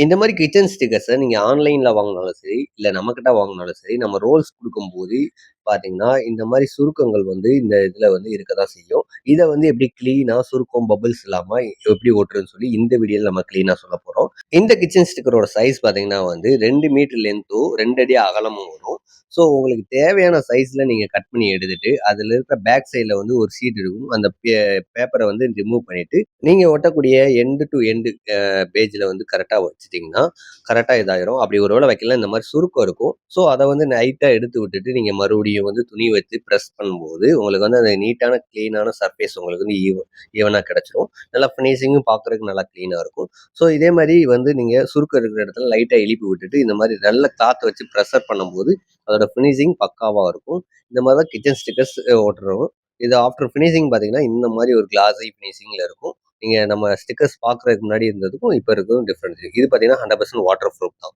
இந்த மாதிரி கிச்சன் ஸ்டிக்கர்ஸை நீங்க ஆன்லைன்ல வாங்கினாலும் சரி, இல்ல நம்மக்கிட்ட வாங்குனாலும் சரி, நம்ம ரோல்ஸ் கொடுக்கும்போது பார்த்தீங்கன்னா, இந்த மாதிரி சுருக்கங்கள் வந்து இந்த இதில் வந்து இருக்க தான் செய்யும். இதை வந்து எப்படி க்ளீனாக சுருக்கம், பபிள்ஸ் இல்லாமல் எப்படி ஓட்டுறதுன்னு சொல்லி இந்த வீடியோவில் நம்ம க்ளீனாக சொல்லப் போகிறோம் இந்த கிச்சன் ஸ்டிக்கரோட சைஸ் பார்த்தீங்கன்னா வந்து ரெண்டு மீட்டர் லென்த்தும், ரெண்டு அடி அகலமும் வரும். ஸோ உங்களுக்கு தேவையான சைஸில் நீங்கள் கட் பண்ணி எடுத்துட்டு, அதில் இருக்கிற பேக் சைடில் வந்து ஒரு சீட் இருக்கும். அந்த பே வந்து ரிமூவ் பண்ணிவிட்டு நீங்கள் ஒட்டக்கூடிய எண்டு டு எண்டு பேஜில் வந்து கரெக்டாக வச்சுட்டிங்கன்னா கரெக்டாக இதாயிரும். அப்படி ஒரு வேளை வைக்கலாம் இந்த மாதிரி சுருக்கம் இருக்கும். ஸோ அதை வந்து நைட்டாக எடுத்து விட்டுட்டு, நீங்கள் மறுபடியும் வந்து துணி வச்சு ப்ரெஸ் பண்ணும்போது, உங்களுக்கு வந்து அந்த நீட்டான க்ளீனான சர்ஃபேஸ் உங்களுக்கு வந்து ஈவ ஈவனாக கிடச்சிரும் நல்லா ஃபினிஷிங்கும் பார்க்குறதுக்கு நல்லா க்ளீனாக இருக்கும். ஸோ இதே மாதிரி வந்து நீங்கள் சுருக்கம் இருக்கிற இடத்துல லைட்டாக எழுப்பி விட்டுட்டு, இந்த மாதிரி நல்ல கிளாத் வச்சு ப்ரெஷர் பண்ணும்போது, அதோட ஃபினிஷிங் பக்காவாக இருக்கும். இந்த மாதிரி தான் கிச்சன் ஸ்டிக்கர்ஸ் ஓட்டுறோம் இது ஆஃப்டர் ஃபினிஷிங் பார்த்தீங்கன்னா, இந்த மாதிரி ஒரு கிளாஸி ஃபினிஷிங்கில் இருக்கும். நீங்கள் நம்ம ஸ்டிக்கர்ஸ் பார்க்குறதுக்கு முன்னாடி இருந்ததுக்கும், இப்போ இருக்கும் டிஃப்ரென்ஸ் இது பார்த்தீங்கன்னா 100% வாட்டர் ப்ரூஃப் தான்.